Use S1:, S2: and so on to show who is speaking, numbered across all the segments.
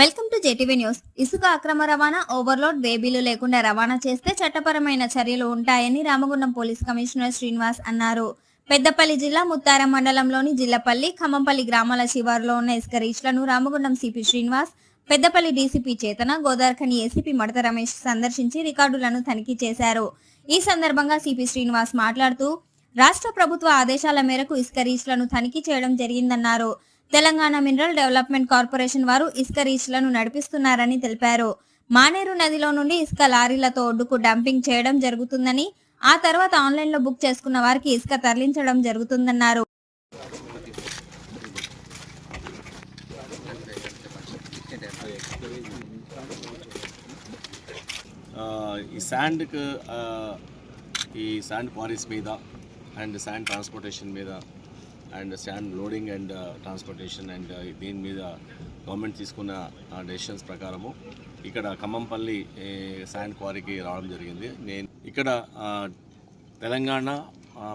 S1: Welcome to JTV news. ఇసుక అక్రమ రవాణా ఓవర్లోడ్ బేబీలు లేకుండా రవాణా చేస్తే చట్టపరమైన చర్యలు ఉంటాయని రామగుండం పోలీస్ కమిషనర్ శ్రీనివాస్ అన్నారు. పెద్దపల్లి జిల్లా ముత్తారం మండలంలోని జిల్లపల్లి ఖమ్మంపల్లి గ్రామాల శివారులో ఉన్న ఇసుక రీచ్లను Ramagundam CP Srinivas Peddapalli DCP Chetana Godarkhani ACP మడత రమేష్ సందర్శించి రికార్డులను తనిఖీ చేశారు. ఈ సందర్భంగా సిపి శ్రీనివాస్ మాట్లాడుతూ రాష్ట్ర ప్రభుత్వ ఆదేశాల మేరకు ఇసుక రీచ్లను తనిఖీ చేయడం జరిగిందన్నారు. తెలంగాణ మినరల్ డెవలప్మెంట్ కార్పొరేషన్ వారు ఇసుక రీచ్లను నడిపిస్తున్నారని తెలిపారు. మానేరు నదిలో నుండి ఇసుక లారీలతో ఒడ్డుకు డంపింగ్ చేయడం జరుగుతుందని ఆ తర్వాత ఆన్లైన్లో బుక్ చేసుకున్న వారికి ఇసుక తరలించడం జరుగుతుందన్నారు.
S2: ఈ శాండ్కి ఈ శాండ్ క్వారీస్ మీద అండ్ శాండ్ ట్రాన్స్పోర్టేషన్ మీద and sand loading and uh, transportation and uh, దీని మీద గవర్నమెంట్ తీసుకున్న uh, డెసిషన్స్ ప్రకారము ఇక్కడ ఖమ్మంపల్లి శాండ్ క్వారీకి రావడం జరిగింది. నేను ఇక్కడ తెలంగాణ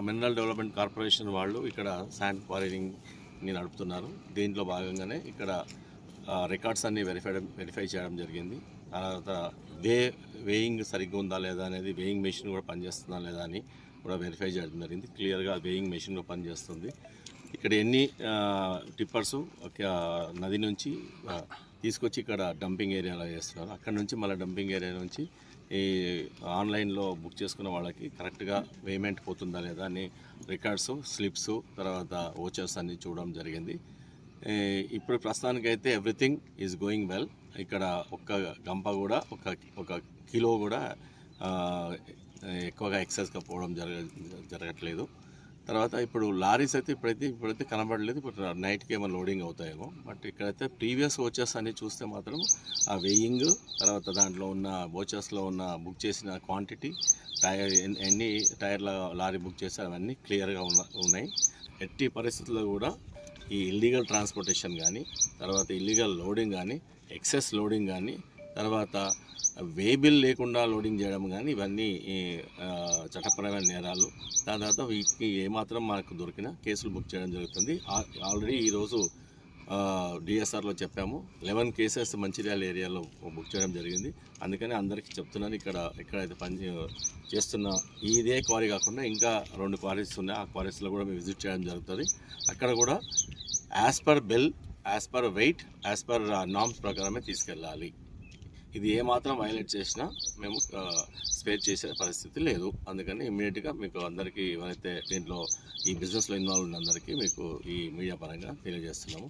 S2: మినరల్ డెవలప్మెంట్ కార్పొరేషన్ వాళ్ళు ఇక్కడ శాండ్ క్వారీని నడుపుతున్నారు. దీంట్లో భాగంగానే ఇక్కడ రికార్డ్స్ అన్నీ వెరిఫై వెరిఫై చేయడం జరిగింది. తర్వాత వే వేయింగ్ సరిగ్గా ఉందా లేదా అనేది వేయింగ్ మెషిన్ కూడా పనిచేస్తుందా లేదా అని కూడా వెరిఫై చేయడం జరిగింది. క్లియర్గా వేయింగ్ మెషిన్లో పనిచేస్తుంది. ఇక్కడ ఎన్ని టిప్పర్స్ ఒక నది నుంచి తీసుకొచ్చి ఇక్కడ డంపింగ్ ఏరియాలో చేస్తున్నారు అక్కడ నుంచి మళ్ళీ డంపింగ్ ఏరియా నుంచి ఈ ఆన్లైన్లో బుక్ చేసుకున్న వాళ్ళకి కరెక్ట్గా పేమెంట్ పోతుందా లేదా అని రికార్డ్స్ స్లిప్స్ తర్వాత ఓచర్స్ అన్ని చూడడం జరిగింది. ఇప్పుడు ప్రస్తుతానికైతే ఎవ్రీథింగ్ ఈజ్ గోయింగ్ వెల్. ఇక్కడ ఒక్క గంప కూడా ఒక ఒక కిలో కూడా ఎక్కువగా ఎక్సెస్గా పోవడం జరగ జరగట్లేదు. తర్వాత ఇప్పుడు లారీస్ అయితే ఇప్పుడైతే ఇప్పుడైతే కనబడలేదు. ఇప్పుడు నైట్కి ఏమో లోడింగ్ అవుతాయేమో. బట్ ఇక్కడైతే ప్రీవియస్ ఓచర్స్ అన్ని చూస్తే మాత్రం ఆ వెయ్యింగ్ తర్వాత దాంట్లో ఉన్న ఓచర్స్లో ఉన్న బుక్ చేసిన క్వాంటిటీ టైర్ ఎన్ని- ఎన్ని టైర్ల లారీ బుక్ చేశారు అవన్నీ క్లియర్గా ఉన్న ఉన్నాయి. ఎట్టి పరిస్థితుల్లో కూడా ఈ ఇల్లీగల్ ట్రాన్స్పోర్టేషన్ కానీ తర్వాత ఇల్లీగల్ లోడింగ్ కానీ ఎక్సెస్ లోడింగ్ కానీ తర్వాత వేబిల్ లేకుండా లోడింగ్ చేయడం కానీ ఇవన్నీ చట్టపరమైన నేరాలు. దాని తర్వాత వీటికి ఏమాత్రం మనకు దొరికినా కేసులు బుక్ చేయడం జరుగుతుంది. ఆ- ఆల్రెడీ ఈరోజు డిఎస్ఆర్లో చెప్పాము. లెవెన్ కేసెస్ మంచిర్యాల ఏరియాలో బుక్ చేయడం జరిగింది. అందుకని అందరికీ చెప్తున్నాను ఇక్కడ ఎక్కడైతే పని చేస్తున్న ఇదే క్వారీ కాకుండా ఇంకా రెండు క్వారీస్ ఉన్నాయి. ఆ క్వారీస్లో కూడా మేము విజిట్ చేయడం జరుగుతుంది. అక్కడ కూడా as per bill as per weight as per norms ప్రకారమే తీసుకెళ్ళాలి. ఇది ఏమాత్రం వైలేట్ చేసినా మేము స్పేర్ చేసే పరిస్థితి లేదు. అందుకని ఇమ్మీడియట్గా మీకు అందరికీ ఎవరైతే దీంట్లో ఈ బిజినెస్లో ఇన్వాల్వ్ ఉన్న అందరికీ మీకు ఈ మీడియా పరంగా తెలియజేస్తున్నాము.